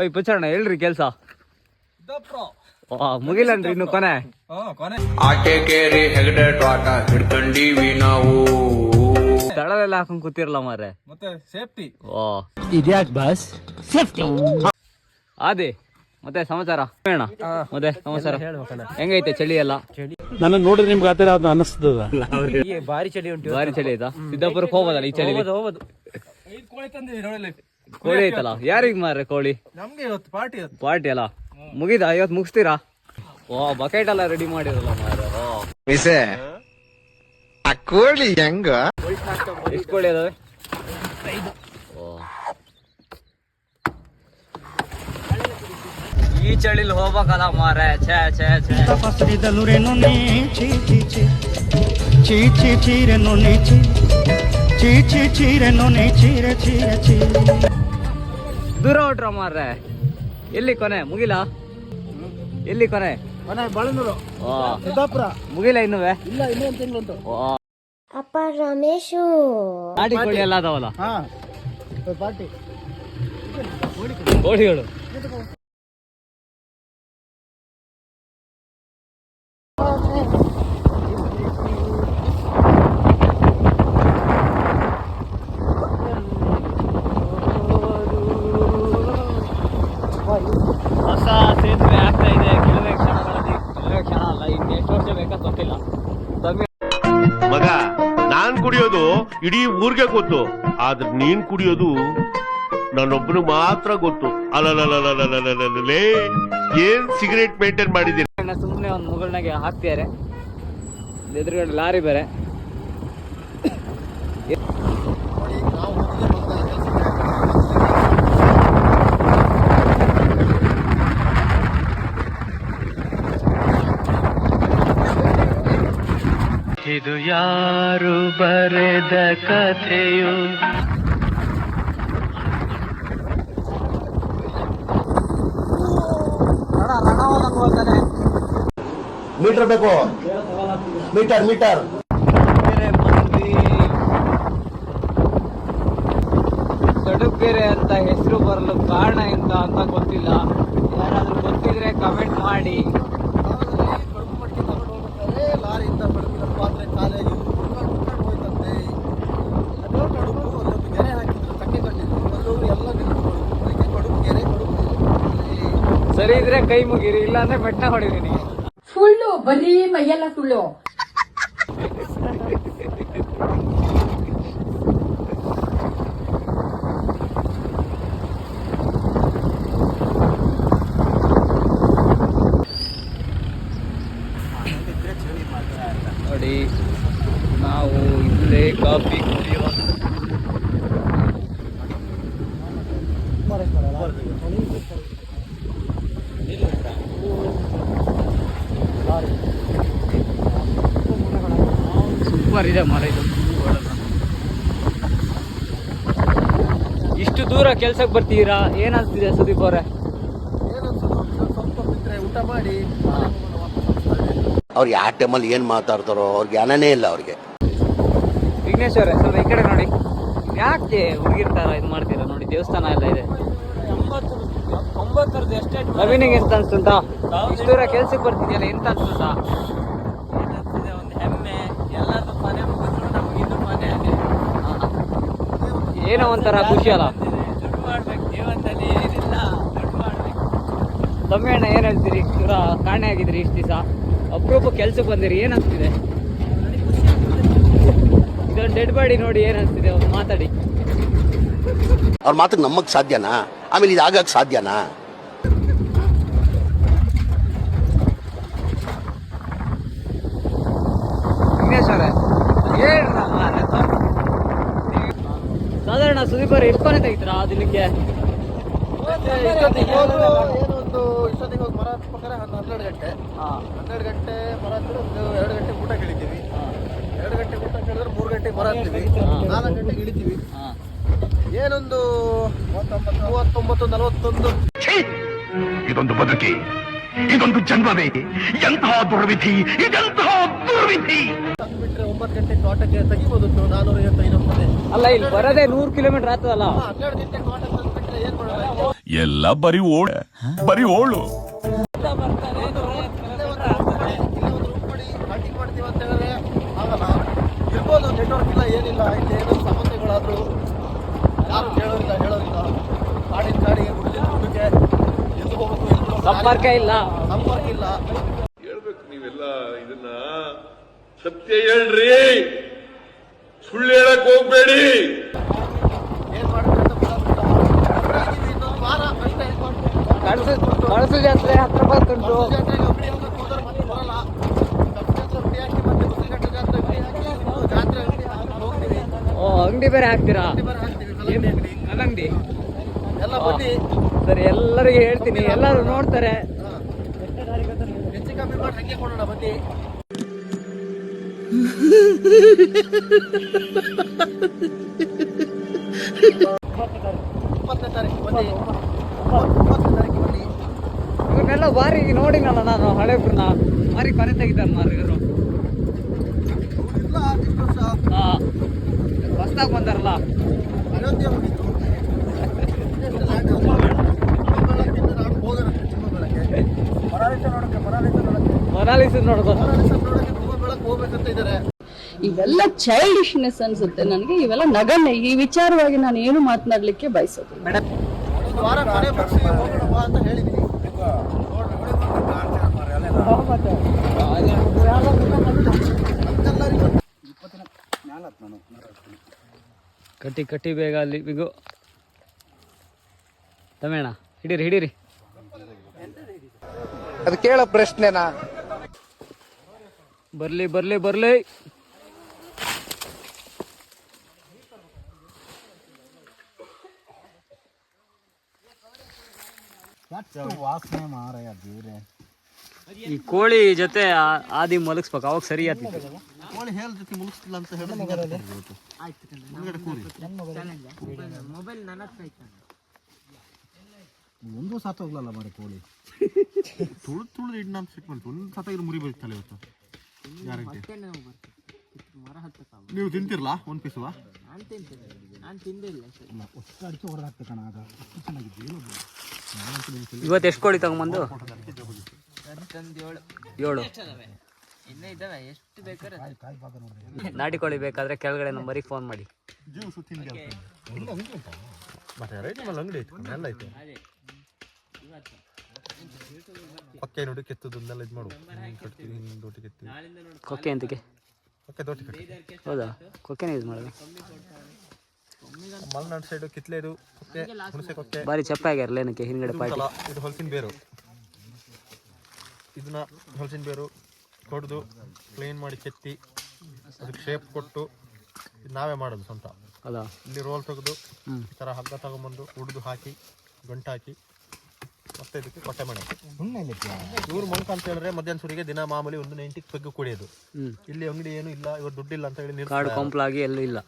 ಓಯ್ ಪುಚ್ಚಣ್ಣ ಹೇಳ್ರಿ ಕೆಲ್ಸ. ಮುಗಿಲನ್ರಿ ಇನ್ನು ಕೊನೆ. ಆಟೆ ಕೇರಿ ಹೆಗಡೆ ತ್ವಾಟ ಹಿಡ್ಕಂಡೀವಿ ನಾವು. ತಳಲೆಲ್ಲ ಹಾಕೊಂಡ್ ಕೂತಿರಲ್ಲ ಮಾರೆ ಮತ್ತೆ ಸೇಫ್ಟಿ. ಓ. ಇದ್ಯಾಕ್ ಬಸ್? ಸೇಫ್ಟಿ. ಅದೇ ಮತ್ತೆ ಸಮಾಚಾರ? ಹೇಳೋಣ ಮತ್ತೆ ಸಮಾಚಾರ? ಹೆಂಗೈತೆ ಚಳಿ ಎಲ್ಲ? ನನ್ನ ನೋಡಿದ್ರೆ ನಿಮ್ಗೆ ಆತರ ಅದು ಅನಿಸ್ತದ ಭಾರಿ ಚಳಿ ಉಂಟು ಭಾರಿ ಚಳಿ ಆಯ್ತಾ ಸಿದ್ದಾಪುರಕ್ಕೆ ಹೋಗೋದಲ್ಲ ಈ ಚಳಿ ಹೋಗೋದು ಕೋಳಿ ಐತಲ್ಲ? ಯಾರಿಗ್ ಮಾರ್ರೆ ಕೋಳಿ? ನಮ್ಗೆ ಇವತ್ತು ಪಾರ್ಟಿ ಇವತ್ತು. ಪಾರ್ಟಿ ಅಲ್ಲ? ಮುಗಿದ? ಇವತ್ತು ಮುಗಿಸ್ತೀರಾ? ಓ ಬಕೆಟ್ ಎಲ್ಲ ರೆಡಿ ಮಾಡಿರಲ್ಲ ಮಾರ್ರೆ. ಮಿಸೆ ಆ ಕೋಳಿ ಹೆಂಗ? ಎಷ್ಟು ಕೋಳಿ ಅದಾವೆ? ಈ ಚಳಿಲಿ ಹೋಗ್ಬೇಕಲ್ಲ ಮಾರೆ ಛೇ ಛೇ ಛೇ. ಪಸರಿದಲು ರೆನೊನೆ ಚೀ ಚೀ ಚೀ ಚೀ ಚೀ ಚೀರೆನೊನೆ ಚೀ ಚೀ ಚೀ ಚೀರೆನೊನೆ ಚೀರ ಚೀರ ಚೀ ದೂರ ಹೊಟ್ರ ಮಾರ್ರೆ ಎಲ್ಲಿ ಕೊನೆ? ಮುಗಿಲ? ಎಲ್ಲಿ ಕೊನೆ? ಕೊನೆ ಓ. ಸಿದ್ದಾಪುರ. ಮುಗಿಲ ಇನ್ನುವೆ? ಇಲ್ಲ ಇನ್ನೊಂದು ತಿಂಗಳು ಉಂಟು. ಅಪ್ಪ ರಮೇಶು. ನಾಟಿ ಕೋಳಿ ಎಲ್ಲ ಅದಾವಲ್ಲ ಪಾರ್ಟಿ. ಕೋಳಿಗಳು. ಹೊಸ ಊರ್ಗೆ ಗೊತ್ತು. ಆದ್ರೆ ನೀನ್ ಕುಡಿಯೋದು ನನ್ನೊಬ್ಬನು ಮಾತ್ರ ಗೊತ್ತು. ಅಲ್ಲೇ ಏನ್ ಸಿಗರೇಟ್ ಮೇಂಟೈನ್ ಮಾಡಿದೀನಿ ಸುಮ್ಮನೆ ಒಂದು ಮುಗಳನಾಗೆ ಹಾಕ್ತಿದ್ದಾರೆ ಎದುರುಗಡೆ ಲಾರಿ ಬೇರೆ. ಇದು ಯಾರು ಬರೆದ ಕಥೆಯು? ಮೀಟರ್ ಬೇಕು. Metre metre. ಸಡುಗೆರೆ ಅಂತ ಹೆಸರು ಬರಲು ಕಾರಣ ಎಂತ ಅಂತ ಗೊತ್ತಿಲ್ಲ. ಯಾರಾದ್ರೂ ಗೊತ್ತಿದ್ರೆ ಕಮೆಂಟ್ ಮಾಡಿ. ಸರಿ ಇದ್ರೆ ಕೈ ಮುಗಿರಿ ಇಲ್ಲ ಅಂದ್ರೆ ಬೆಟ್ಟ ನೀವು ಸುಳ್ಳು ಬರೀ ಮೈಯೆಲ್ಲ ಸುಳ್ಳು ನೋಡಿ ನಾವು ಇಲ್ಲೇ ಕಾಫಿ ಕುಡಿಯುವ ಇದೆ ಮರ ಇದು. ಇಷ್ಟು ದೂರ ಕೆಲ್ಸಕ್ಕೆ ಬರ್ತೀರಾ? ಏನಾಗ್ತಿದೆ ಅನ್ಸ್ತಿದೆ ಸುದೀಪ್ ಅವರೇ? ಊಟ ಮಾಡಿ ಅವ್ರಿಗೆ ಯಾವ ಟೈಮಲ್ಲಿ ಏನು ಮಾತಾಡ್ತಾರೋ ಅವ್ರಿಗೆ ಜ್ಞಾನನೇ ಇಲ್ಲ ಅವ್ರಿಗೆ. ವಿಘ್ನೇಶ್ವರ ಸ್ವಲ್ಪ ಈ ಕಡೆ ನೋಡಿ. ಯಾಕೆ ಹುಡುಗಿರ್ತಾರ ಇದು ಮಾಡ್ತೀರಾ ನೋಡಿ? ದೇವಸ್ಥಾನ ಎಲ್ಲ ಇದೆ. ಎಷ್ಟೇ ನವೀನಿಗೆ ಎಂತ ಅನ್ಸುತ್ತಾ ಇಷ್ಟು ದೂರ ಕೆಲ್ಸಕ್ಕೆ ಬರ್ತಿದ್ಯಲ್ಲ ಎಂತ ಅನ್ಸುತ್ತಾ ಒಂದು ಹೆಮ್ಮೆ ಎಲ್ಲರದ್ದು ಮನೆ ಮುಗಿದ್ರು ನಮ್ಗೆ ಇನ್ನೂ ಮನೆ ಅದೇ ಏನೋ ಒಂಥರ ಖುಷಿ ಅಲ್ಲ. ತಮ್ಮಣ್ಣ ಏನ್ ಹೇಳ್ತೀರಿ? ಚೂರ ಕಾಣೆ ಆಗಿದ್ರಿ ಇಷ್ಟು ದಿವಸ. ಅಪರೂಪ ಕೆಲ್ಸಕ್ಕೆ ಬಂದಿರಿ, ಏನ್ ಅನ್ಸ್ತಿದೆ? ಇದೊಂದು ಡೆಡ್ ಬಾಡಿ ನೋಡಿ ಏನ್ ಅನ್ಸ್ತಿದೆ ಮಾತಾಡಿ. ಅವ್ರ ಮಾತಿಗೆ ನಮಗ್ ಸಾಧ್ಯನಾ? ಆಮೇಲೆ ಇದು ಆಗಕ್ ಸಾಧ್ಯನಾ ವಿಘ್ನೇಶ್ ಅವರೇ ಹೇಳ್ರ ಮಾರ್ರೆ ತ- ಅವ್ರೆ ಎಷ್ಟು ಕೊನೆ ಆ ದಿನಕ್ಕೆ. ಏನೊಂದು ಇಷ್ಟೊತ್ತಿಗೆ ಹೋಗಿ ಮರ ಹನ್ನೆರಡು ಗಂಟೆ ಹನ್ನೆರಡು ಗಂಟೆ ಮರ ಹತ್ತಿರ ಒಂದು ಎರಡು ಗಂಟೆ ಊಟ ಇಳಿತೀವಿ ಎರಡು ಗಂಟೆ ಊಟ ಕೇಳಿದ್ರೆ ಮೂರು ಗಂಟೆಗೆ ಮರ ಹತ್ತೀವಿ ನಾಲ್ಕು ಗಂಟೆಗೆ ಇಳಿತೀವಿ ಏನೊಂದು ಮೂವತ್ತೊಂಬತ್ತು ನಲವತ್ತೊಂದು ಇದೊಂದು ಬದುಕಿ, ಇದೊಂದು ಜನ್ಮವೇ, ಎಂತಹ ದುರ್ವಿಧಿ, ಇದೆಂತಹ ದುರ್ವಿಧಿ. ತಂದ್ಬಿಟ್ರೆ ಒಂಬತ್ತು ಗಂಟೆ ತೋಟಕ್ಕೆ ತೆಗಿಬೋದು ನಾನೂರ ಐವತ್ತು ಐನೂರು ಅಲ್ಲ ಇಲ್ಲಿ ಬರೋದೇ ನೂರು ಕಿಲೋಮೀಟರ್ ಆಗ್ತದಲ್ಲ? ಹನ್ನೆರಡು ಗಂಟೆ ಏನ್ ಮಾಡೋದು? ಎಲ್ಲ ಬರೀ ಓಡ ಬರೀ ಓಳು. ಇರ್ಬೋದು ನೆಟ್ವರ್ಕ್ ಇಲ್ಲ. ಏನಿಲ್ಲ ಏನೋ ಸಮಸ್ಯೆಗಳಾದ್ರು ಯಾರು ಹೇಳೋದಿಲ್ಲ ಕಾಡಿನ ಕಾಡಿಗೆ ಗುಡ್ಡಿನ ಗುಡ್ಡಕ್ಕೆ ಎಲ್ಲಿ ಹೋಗ್ಬೇಕು ಸಂಪರ್ಕ ಇಲ್ಲ. ಸಂಪರ್ಕ ಇಲ್ಲ. ಸತ್ಯ ಹೇಳ್ರಿ. ಸುಳ್ಳು ಹೇಳಕ್ ಹೋಗ್ಬೇಡಿ. ಕಳಸು ಜಾತ್ರೆ ಹತ್ರ ಅಂಗಡಿ ಬೇರೆ ಹಾಕ್ತೀರಾ? ಅಂಗಡಿ? ಸರಿ ಎಲ್ಲರಿಗೂ ಹೇಳ್ತೀನಿ. ಎಲ್ಲರೂ ನೋಡ್ತಾರೆ. ಹೆಚ್ಚು ಕಮ್ಮಿ ಮಾಡಿ ಹಂಗೆ ಕೊಡೋಣ ಬನ್ನಿ. ಇಪ್ಪತ್ತನೇ ತಾರೀಕು ಬನ್ನಿ ಇಪ್ಪತ್ತನೇ ತಾರೀಕು ಬನ್ನಿ ಇವನ್ನೆಲ್ಲ ಬಾರಿ ನೋಡಿನಲ್ಲ ನಾನು ಹಳೆಬ್ರನ್ನ ಬಾರಿ ಕೊನೆ ತೆಗಿತಾರೆ ಮಾರು ಇವರು. ಇಲ್ಲ ಇಷ್ಟು ವರ್ಷ ಹೊಸ್ದಾಗಿ ಬಂದಾರಲ್ಲ. ಅಯೋಧ್ಯೆ ಹೋಗಿದ್ದು ಮೊನಾಲಿಸ ನೋಡಕ್ಕೆ. ಮೊನಾಲಿಸ್ ನೋಡ್ಬೋದು. ಇವೆಲ್ಲ ಚೈಲ್ಡಿಶ್ನೆಸ್ ಅನ್ಸುತ್ತೆ ನನಗೆ ಇವೆಲ್ಲ ನಗಣ್ಯ. ಈ ವಿಚಾರವಾಗಿ ನಾನು ಏನು ಮಾತನಾಡಲಿಕ್ಕೆ ಬಯಸೋದು ಕಟ್ಟಿ ಕಟ್ಟಿ ಬೇಗ ಅಲ್ಲಿ ಬಿಗು ತಮೇಣ ಹಿಡೀರಿ ಹಿಡೀರಿ. ಅದು ಕೇಳೋ ಪ್ರಶ್ನೆನಾ? ಬರ್ಲಿ ಬರ್ಲಿ ಬರ್ಲಿ. ವಾಸನೆ ಮಾರಾಯ ದೇವ್ರೆ ಈ ಕೋಳಿ ಜೊತೆ ಆ- ಆದಿ ಮಲಗಿಸ್ಬೇಕು ಅವಾಗ ಸರಿ ಆಗ್ತಿತ್ತು. ಕೋಳಿ ಹೇಳ ಜೊತೆ ಮುಗಿಸ್ತಿಲ್ಲ ಅಂತ ಹೇಳಿ ಮುಂದ್ಗಡೆ ಕೂರಿ. ಒಂದು ಸಾತ ಹೋಗ್ಲಲ್ಲ ಮಾರಿ ಕೋಳಿ. ತುಳು ತುಳಿದು ಇಡ್ ನಾನು ಸಿಕ್ ಬಂತು ಒಂದು ಸಾತ ಇರು ಮುರಿ ಬೀಳ್ತಲ್ಲ ಇವತ್ತು. ಗ್ಯಾರಂಟಿ. ನೀವು ತಿಂತಿರ್ಲಾ ಒಂದು ಪೀಸುವ ಅಡಿಕೆ ಹೊಡೆದಾಕ್ತೆ ಕಣ ಆಗ. ಅಷ್ಟು ಚೆನ್ನಾಗಿದ್ದು ಏನದು ಇವತ್ತು ಎಷ್ಟು ಕೋಳಿ ತಗೊಂಬಂದು? ಏಳು. ನಾಟಿ ಕೋಳಿ ಬೇಕಾದ್ರೆ ಕೆಳಗಡೆ ನಂಬರಿಗೆ ಫೋನ್ ಮಾಡಿ. ಜ್ಯೂಸ್ ತಿಂಡಿ ಮತ್ತೆ ರೈಟ್ ಮೇಲೆ ಅಂಗಡಿ ಐತೆ ಎಲ್ಲ ಐತೆ. ಪಕ್ಕೆ ನೋಡಿ ಕೆತ್ತದನ್ನೆಲ್ಲ ಇದು ಮಾಡು. ಕಟ್ತೀವಿ ಹಿಂಗೆ ದೊಡ್ಡ ಕೆತ್ತೀವಿ. ಕೊಕ್ಕೆ ಅಂತಕ್ಕೆ ಕೊಕ್ಕೆ ದೊಡ್ಡ ಕಟ್ಟಿ ಹೌದಾ? ಕೊಕ್ಕೆನೇ ಯೂಸ್ ಮಾಡೋದು? ಮಲೆನಾಡು ಸೈಡು ಕಿತ್ಲೆದು ಕೊಕ್ಕೆ ಹುಣಸೆ ಕೊಕ್ಕೆ. ಭಾರಿ ಚಪ್ಪ ಆಗ್ಯಾರಲ್ಲ ಏನಕ್ಕೆ? ಹಿಂದ್ಗಡೆ ಪಾಯ್ತು ಇದು ಹೊಲಸಿನ ಬೇರು. ಇದನ್ನ ಹೊಲಸಿನ ಬೇರು ಹೊಡೆದು ಕ್ಲೀನ್ ಮಾಡಿ ಕೆತ್ತಿ ಅದಕ್ಕೆ ಶೇಪ್ ಕೊಟ್ಟು ಇದು ನಾವೇ ಮಾಡೋದು ಸ್ವಂತ. ಅಲ್ಲ ಇಲ್ಲಿ ರೋಲ್ ತೆಗೆದು ಈ ಥರ ಹಗ್ಗ ತಗೊಂಬಂದು ಹುಡ್ದು ಹಾಕಿ ಗಂಟು ಹಾಕಿ ಮತ್ತೆ ಇದಕ್ಕೆ ಕೊಟ್ಟೆ ಮಾಡಿ. ಇವ್ರು ಮಂಕ್ ಅಂತ ಹೇಳಿದ್ರೆ ಮಧ್ಯಾಹ್ನ ಸುರಿಗೆ ದಿನ ಮಾಮೂಲಿ ಒಂದು ನೈಂಟಿಗೆ ಪೆಗ್ಗು ಕುಡಿಯೋದು. ಇಲ್ಲಿ ಅಂಗಡಿ ಏನು ಇಲ್ಲ ಇವತ್ತು ದುಡ್ಡಿಲ್ಲ ಅಂತ ಹೇಳಿ ಕಾರ್ಡ್ ಕೊಂಪ್ಲಾಗಿ ಎಲ್ಲೂ ಇಲ್ಲ.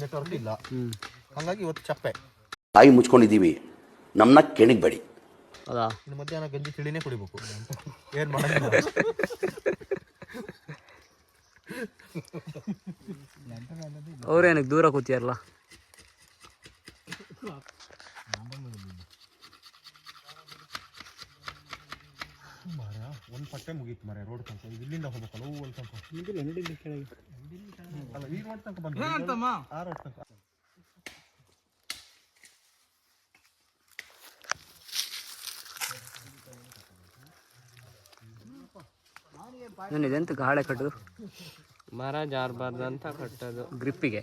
ನೆಟ್ವರ್ಕ್ ಇಲ್ಲ. ಹ್ಮ್. ಹಾಗಾಗಿ ಇವತ್ತು ಚಪ್ಪೆ. ತಾಯಿ ಮುಚ್ಕೊಂಡಿದ್ದೀವಿ. ನಮ್ಮನ್ನ ಕೆಣಗಬೇಡಿ. ಹೌದಾ? ಇನ್ನು ಮಧ್ಯಾಹ್ನ ಗಂಜಿ ತಿಳಿನೇ ಕುಡಿಬೇಕು. ಏನು ಮಾಡಂಗಿಲ್ಲ ಅವ್ರೇನಕ್ಕೆ ದೂರ ಕೂತಿಯಾರಲ್ಲ? ಪಟ್ಟೆ ಮುಗೀತು ಮರೆ ರೋಡ್ ತನಕ. ಇಲ್ಲಿಂದ ಹೋಗ್ಬೇಕಲ್ಲ ಹೂ ಅಲ್ಲಿ ತನಕ ಅಲ್ಲ ಈ ರೋಡ್ ತನಕ ಬಂದು ಆ ರೋಡ್ ತನಕ. ಏನು ಇದೆಂತ ಗಾಳೆ ಕಟ್ಟೋದು? ಮರ ಜಾರಬಾರ್ದು ಅಂತ ಕಟ್ಟೋದು ಗ್ರಿಪ್ಪಿಗೆ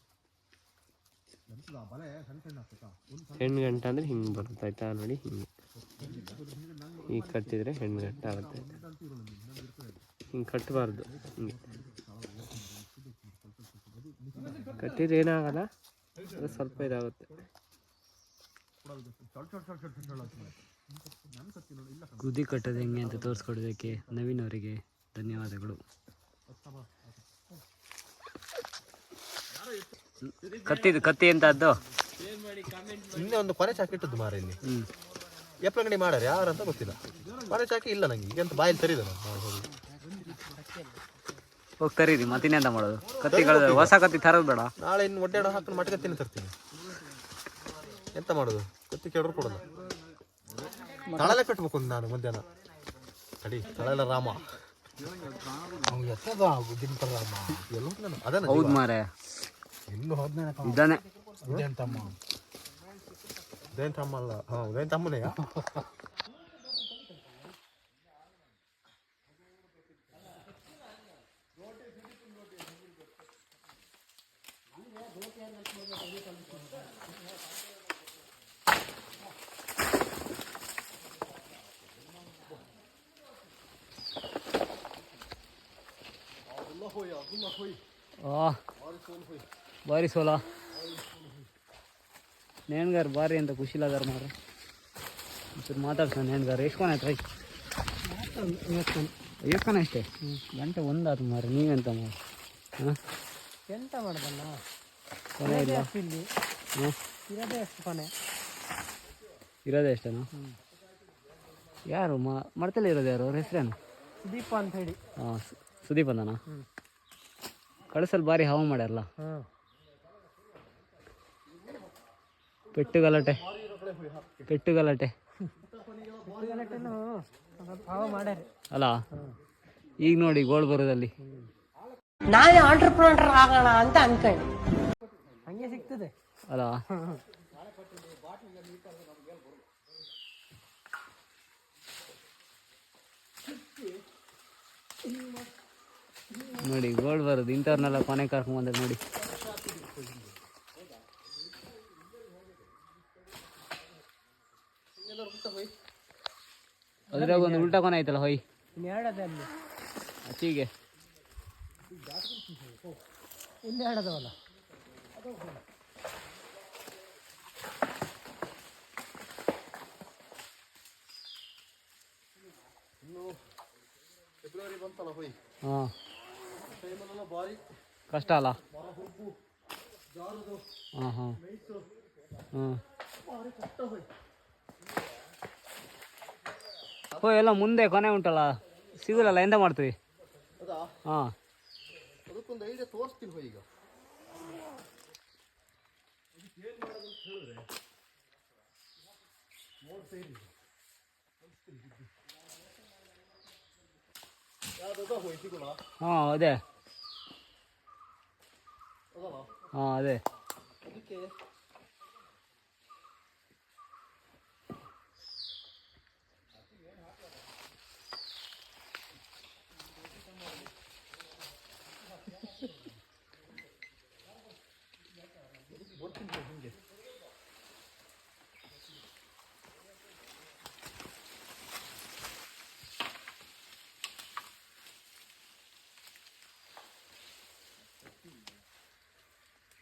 ಹೆಣ್ಣು ಗಂಟ ಅಂದರೆ ಹಿಂಗೆ ಬರುತ್ತೆ ಆಯ್ತಾ ನೋಡಿ ಹಿಂಗೆ. ಈಗ ಕಟ್ಟಿದ್ರೆ ಹೆಣ್ಣು ಗಂಟ ಆಗುತ್ತೆ. ಹಿಂಗೆ ಕಟ್ಟಬಾರ್ದು ಕಟ್ಟಿದ್ರೆ ಏನಾಗಲ್ಲ ಸ್ವಲ್ಪ ಇದಾಗುತ್ತೆ. ಗುದಿ ಕಟ್ಟೋದು ಹೆಂಗೆ ಅಂತ ತೋರಿಸ್ಕೊಡೋದಕ್ಕೆ ನವೀನ್ ಅವರಿಗೆ ಧನ್ಯವಾದಗಳು. ಕತ್ತಿದು ಕತ್ತಿ ಅಂತ ಅದ್ದು ನಿನ್ನೆ ಒಂದು ಕೊನೆ ಚಾಕಿ ಇಟ್ಟದ್ದು ಮಾರ ಇಲ್ಲಿ ಎಪ್ಪಲಂಗಡಿ ಎಪ್ಪಂಗಡಿ ಯಾರು ಯಾರಂತ ಗೊತ್ತಿಲ್ಲ. ಕೊನೆ ಚಾಕಿ ಇಲ್ಲ ನಂಗೆ ಈಗ ಅಂತ ಬಾಯಲ್ಲಿ ತರಿದ ಹೋಗಿ ತರೀರಿ ಮತ್ತಿನ್ನೆಂತ ಮಾಡೋದು? ಕತ್ತಿ ಕಳೆದ ಹೊಸ ಕತ್ತಿ ತರೋದು ಬೇಡ. ನಾಳೆ ಇನ್ನು ಒಡ್ಡಾಡ ಹಾಕೊಂಡು ಮಟ್ಟಿಗೆ ತಿನ್ನ ತರ್ತೀನಿ. ಎಂತ ಮಾಡೋದು? ಕತ್ತಿ ಕೇಳೋರು ಕೊಡಲ್ಲ. ತಳಲೆ ಕಟ್ಬೇಕು ನಾನು ಮಧ್ಯಾಹ್ನ. ತಡಿ ತಳಲ ರಾಮ. ಎಲ್ಲ ಹೋದ್ನೇನೋ? ಅದನ್ನ ಹೌದು. ಮಾರೆ ಇನ್ನು ಹೋದ್ನೇನ ಇದ್ದಾನೆ ಉದಯನ್ ತಮ್ಮ ಉದಯನ್ ತಮ್ಮ ಅಲ್ಲ ಹಾ ಉದಯನ್ ತಮ್ಮನೆಯಾ ಆ ಬಾರಿ ಸೋಲ. ನೇಣ್ಗಾರ್ ಬಾರಿ ಅಂತ ಖುಷಿಲಾದಾರ ಮಾರ ಒಂಚೂರು ಮಾತಾಡ್ತಾನೆ ನೇಣ್ಗಾರ್. ಎಷ್ಕೊನ ಆಯ್ತು ಎಷ್ಕೊನ ಅಷ್ಟೇ? ಗಂಟೆ ಒಂದಾತು ಮಾರ ನೀವೆಂತ ಮಾರ ಹಾಂ? ಎಂತ ಮಾಡ್ದಲ್ಲ? ಕೊನೆ ಇಲ್ಲ. ಹಾಂ? ಇರೋದೇ ಅಷ್ಟು ಕೊನೆ. ಇರೋದೇ ಅಷ್ಟೇನಾ? ಯಾರು? ಮಾ ಮರ್ತಲ್ಲಿ ಇರೋದು ಯಾರು? ಅವ್ರ ಹೆಸರೇನು? ಸುದೀಪ ಅಂತ ಹೇಳಿ. ಹಾಂ ಸುದೀಪ್ ಅಂದನಾ? ಕಳಿಸಲ್ ಭಾರಿ ಹಾವು ಮಾಡ್ಯಾರಲ್ಲ? ಪೆಟ್ಟು ಗಲಾಟೆ. ಪೆಟ್ಟು ಗಲಾಟೆ. ಅಲ್ಲ ಈಗ ನೋಡಿ ಗೋಳ್ ಬರೋದಲ್ಲಿ ನಾನೇ ಆಂಟ್ರಪ್ರನರ್ ಆಗೋಣ ಅಂತ ಅನ್ಕೊಂಡು. ಹಂಗೆ ಸಿಗ್ತದೆ. ಅಲ್ಲ ನೋಡಿ ಗೋಲ್ಡ್ ಬರೋದು ಇಂಥವ್ರನ್ನೆಲ್ಲ ಕೊನೆ ಕರ್ಕೊಂಡ್ಬಂದ್ರೆ ನೋಡಿ. ಅದ್ರಾಗ ಒಂದು ಉಲ್ಟಾ ಕೊನೆ ಐತಲ್ಲ ಹೊಯ್. ಅಚ್ಚಿಗೆ ಇಲ್ಲಿ ಆಡದವಲ್ಲ ಫೆಬ್ರವರಿ ಬಂತಲ್ಲ ಹೋಯ್ ಹಾಂ. ಟೈಮಲ್ಲೆಲ್ಲ ಭಾರಿ ಕಷ್ಟ ಅಲ್ಲ? ಹಾಂ ಹಾಂ. ಹಾಂ ಓ ಎಲ್ಲ ಮುಂದೆ ಕೊನೆ ಉಂಟಲ್ಲ? ಸಿಗಲ್ಲ ಎಂತ ಮಾಡ್ತೀವಿ? ಹಾ. ಅದಕ್ಕೊಂದು ಐಡಿಯಾ ತೋರಿಸ್ತೀನಿ ಈಗ. ಹಾಂ ಅದೇ. ಹಾಂ ಅದೇ. ಅದಕ್ಕೆ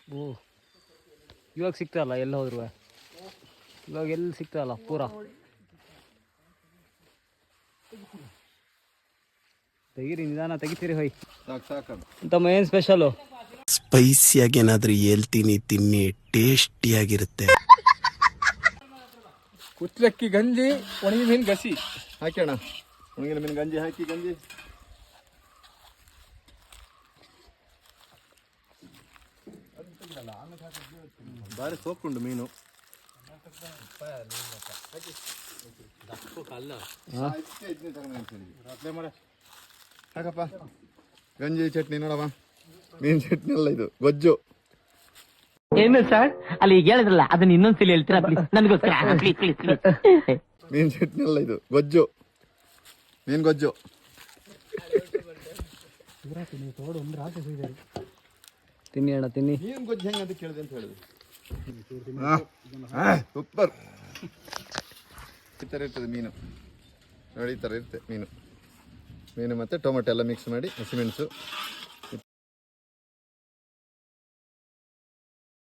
ಓ ಇವಾಗ ಸಿಗ್ತಲ್ಲ ಎಲ್ಲ ಹೋದ್ರು ಇವಾಗ ಎಲ್ಲಿ ಸಿಗ್ತಾರಲ್ಲ ಪೂರ? ತೆಗೀರಿ ನಿಧಾನ ತೆಗಿತೀರಿ ಹೊಯ್. ತಮ್ಮ ಏನು ಸ್ಪೆಷಲು ಸ್ಪೈಸಿಯಾಗಿ ಏನಾದ್ರೂ ಹೇಳ್ತೀನಿ ತಿನ್ನಿ ಟೇಸ್ಟಿಯಾಗಿರುತ್ತೆ ಕುಚ್ಚಲಕ್ಕಿ ಗಂಜಿ ಒಣಗಿದ ಮೀನು ಗಸಿ. ಹಾಕೋಣ ಒಣಗಿನ ಮೀನು ಗಂಜಿ ಹಾಕಿ ಗಂಜಿ. ಭಾರಿ ತೋಕುಂಡು ಮೀನು. ಹಾಕಪ್ಪ ಗಂಜಿ ಚಟ್ನಿ ನೋಡವ ಮೀನು ಚಟ್ನಿ ಅಲ್ಲ ಇದು. ಗೊಜ್ಜು. ಏನು ಸರ್ ಅಲ್ಲಿ ಈಗ ಹೇಳಿದ್ರಲ್ಲ ಅದನ್ನ ಇನ್ನೊಂದ್ಸಲಿ ಹೇಳ್ತೀರಾ? ನನಗೋಸ್ಕರ. ಮೀನು ಚಟ್ನಿ ಅಲ್ಲ ಇದು. ಗೊಜ್ಜು. ಮೀನ್ ಗೊಜ್ಜು. ತಿನ್ನಿ ಅಣ್ಣ ತಿನ್ನಿ. ಮೀನ್ ಗೊಜ್ಜು ಹೆಂಗೆ ಅಂತ ಕೇಳಿದೆ ಅಂತ ಹೇಳಿದ್ರು. ಸೂಪರ್. ಈ ಥರ ಇರ್ತದೆ ಮೀನು. ನೋಡಿ, ಈ ಥರ ಇರುತ್ತೆ ಮೀನು. ಮೀನು ಮತ್ತು ಟೊಮೆಟೊ ಎಲ್ಲ ಮಿಕ್ಸ್ ಮಾಡಿ ಹಸಿಮೆಣಸು